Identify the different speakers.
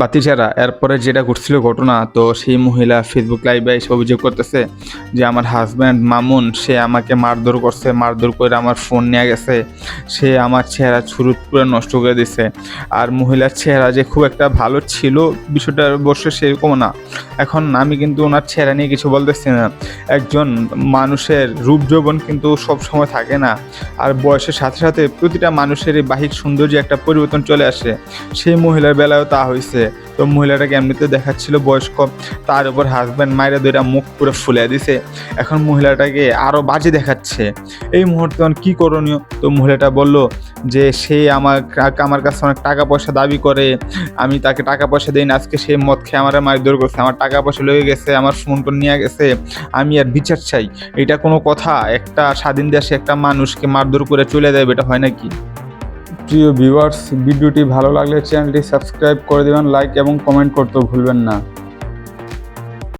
Speaker 1: বাতিচারা এরপরে যেটা ঘটছিল ঘটনা, তো সেই মহিলা ফেসবুক লাইভে এসে অভিযোগ করতেছে যে আমার হাজব্যান্ড মামুন, সে আমাকে মারধর করছে, মারধর করে আমার ফোন নিয়ে গেছে, সে আমার চেহারা ছুরুত পুরো নষ্ট করে দিছে। আর মহিলার চেহারা যে খুব একটা ভালো ছিল, বিষয়টা অবশ্য সেরকম না। এখন আমি কিন্তু ওনার চেহারা নিয়ে কিছু বলতেছি না। একজন মানুষের রূপ যৌবন কিন্তু সব সময় থাকে না। আর বয়সের সাথে সাথে প্রতিটা মানুষের এই বাহিক সৌন্দর্যে একটা পরিবর্তন চলে আসে। সেই মহিলার বেলায়ও তা হয়েছে তো মহিলাটাকে এমনিতে দেখাচ্ছিল বয়স্ক, তার উপর হাজব্যান্ড মায়েরা দুইটা মুখ পুরো ফুলে দিছে। এখন মহিলাটাকে আরও বাজে দেখাচ্ছে। এই মুহূর্তে এখন কী করণীয়? তো মহিলাটা বলল যে, সে আমার আমার কাছে অনেক টাকা পয়সা দাবি করে। আমি তাকে টাকা পয়সা দিই না। আজকে সে মদ খেয়ে আমার মারধর করছে। আমার টাকা পয়সা লেগে গেছে, আমার ফোন টোন নিয়ে গেছে। আমি আর বিচার চাই। এটা কোনো কথা? একটা স্বাধীন দেশে একটা মানুষকে মারধর করে চলে দেবে এটা হয় নাকি? প্রিয় ভিউয়ার্স ভিডিওটি ভালো লাগলে চ্যানেলটি সাবস্ক্রাইব করে দেবেন লাইক এবং কমেন্ট করতেও ভুলবেন না।